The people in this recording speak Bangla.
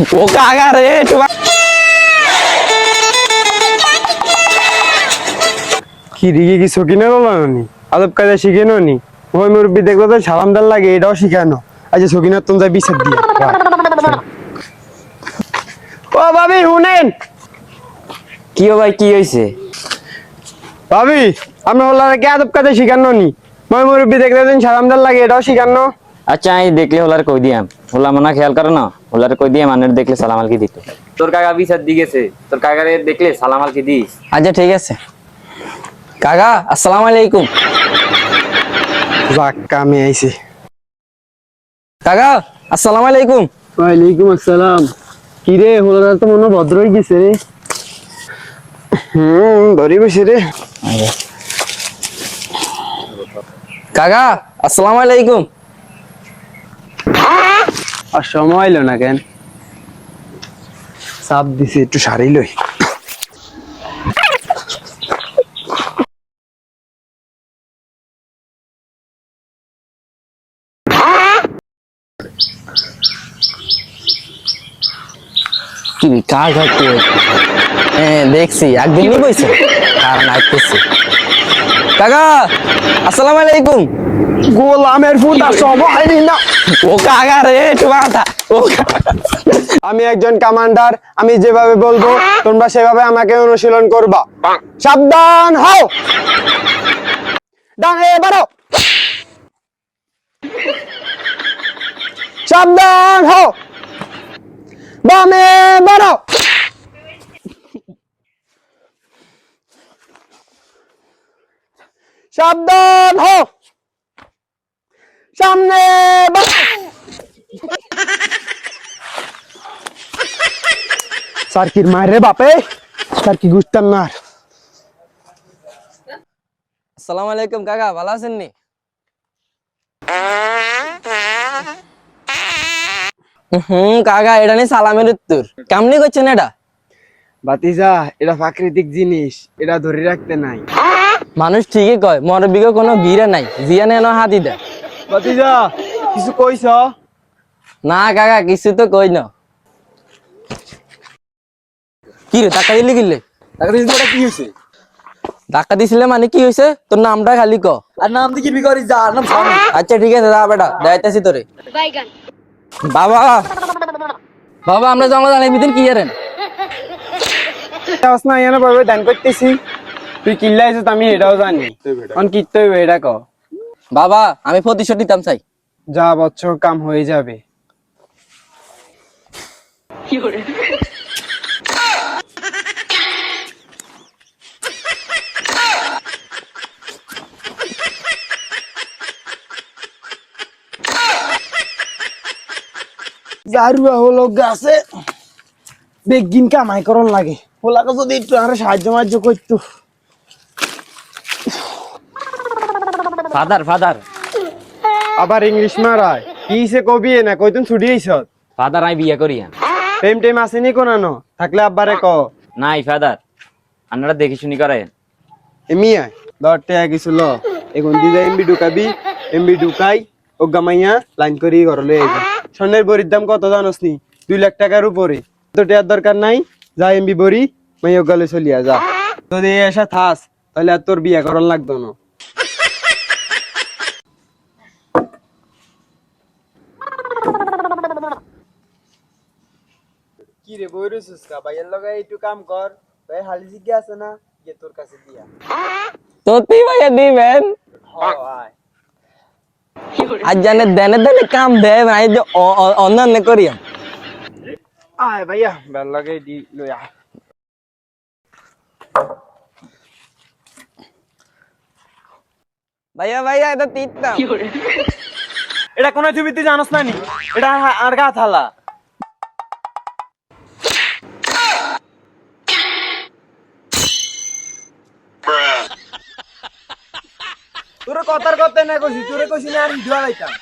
ও কাকা রে তোমার কি দিকে কি সকিনে আদব কাজে শিখে নি ওই মুরব্বী দেখল তো সালাম দাল লাগে এটাও শিখানো। আজ সকিনার তুমি যাই বিচার দিয়ে। ও ভাবি শুনেন। কি ও ভাই কি হয়েছে ভাবি আমি হলার কে আদব কাজে শিখানো নি। মই মুরব্বী দেখলে দিন সালাম দাল লাগে এটাও শিখানো। আচ্ছা আমি দেখলে হোলার কই দিয়াম হোলা মনে খেয়াল করো না? হোলার কই দিয়াম আনের দেখলে সালাম আলকি দিত। তোর কাকা বিচার দি গেছে। তোর কাকারে দেখলে সালাম আলকি দিস। আচ্ছা ঠিক আছে। কাকা আসসালামু আলাইকুম। যাক কামে আইছে। কাকা আসসালামু আলাইকুম। ওয়ালাইকুম আসসালাম। কি রে হলার তো মনে ভদ্র হয়ে গেছে রে। হুম ধরি বসে রে। কাকা আসসালামু আলাইকুম। আর সময় এলো না কেন? চাপ দিছে একটু সারি লই। কি কার ঘর কি হ্যাঁ দেখছি একদিনই বইছে কারণ আইতেছি কাকা আসসালামু আলাইকুম। গোলামের ফুটা সময় না। আমি একজন কমান্ডার আমি যেভাবে বলব, তোমরা সেভাবে আমাকে অনুশীলন করবা। সাবধান হও। বাড়ো সাবধান হও। বামে বাড়ো সাবধান হও। সামনে সার্কির মার রে বাপে সার্কি গুস্তান মার। আসসালামু আলাইকুম কাকা ভালো আছেন নি? হুম কাকা এটা নি সালামের উত্তর। কেমনি করছেন এটা? বাতিজা এটা প্রাকৃতিক জিনিস এটা ধরে রাখতে নাই। মানুষ ঠিকই কয় মরবিকে কোনো গিরে নাই জিয়ানে এনে হাতি দেয়। বাতিজা কিছু কইছ? না কাকা কিছু তো কই না। কি রে টাকা দিলি কিনলে টাকা দিয়েছি ওটা কি হয়েছে ধাক্কা দিছিলে মানে কি হয়েছে তোর নামটা খালি ক। আর নাম দিয়ে কি বিকরি যা নাম আচ্ছা ঠিক আছে যা বেটা দেখাইতেছি তোরে। বাবা! বাবা আমরা জঙ্গল জানি ভিতর কি জানেন? না এনে পাবে দান করতেছি। তুই কিল্লা আইছিস আমি এটাও জানি। অন কিত্তে হইবে এটা ক? বাবা আমি প্রতিশোধ নিতাম চাই। যা বছর কাম হয়ে যাবে। জারুয়া হলো গাছে। বেগিন কামাই করন লাগে। ওলাকে যদি একটু আর সাহায্য মাহায্য করতো। Father father. আবার ইংলিশ মারায়। কি সে কবি না কইতুন ছুটি আইছ ফাদার আমি বিয়ে করি। প্রেম টেম আসেনি কোনানো থাকলে আব্বারে ক। নাই ফাদার। আপনারা দেখে শুনি করেন এমি আয় দর টেয়া কিছু ল এখন দিদা এমবি ঢুকাবি। এমবি ঢুকাই ও গামাইয়া লাইন করি ঘরলে আইবা। স্বর্ণের বড়ির দাম কত জানোস নি? দুই লাখ টাকার উপরে। তো টেয়ার দরকার নাই যা এমবি বড়ি মাই ও গালে চলিয়া যা। যদি আশা থাস তাহলে আর তোর বিয়া করার লাগতো না। কি রে বই রইছিস কা ভাইয়ের লগে একটু কাম কর। ভাই হালি জিজ্ঞা আছে না গিয়ে তোর কাছে দিয়া। সত্যি ভাইয়া দিবেন হয় আজ জানে দেনে দেনে কাম দেয় মানে যে অ- অ- অন্যান্য করিয়াম আয় ভাইয়া বেল লাগে দি লইয়া। ভাইয়া ভাইয়া এটা তিততাম এটা কোন ছবিতে জানোস না নি এটা আর- আর গা থালা। তোর কথার কথা না কইছি তোরে কইছি না আর ভিডিও লাইতাম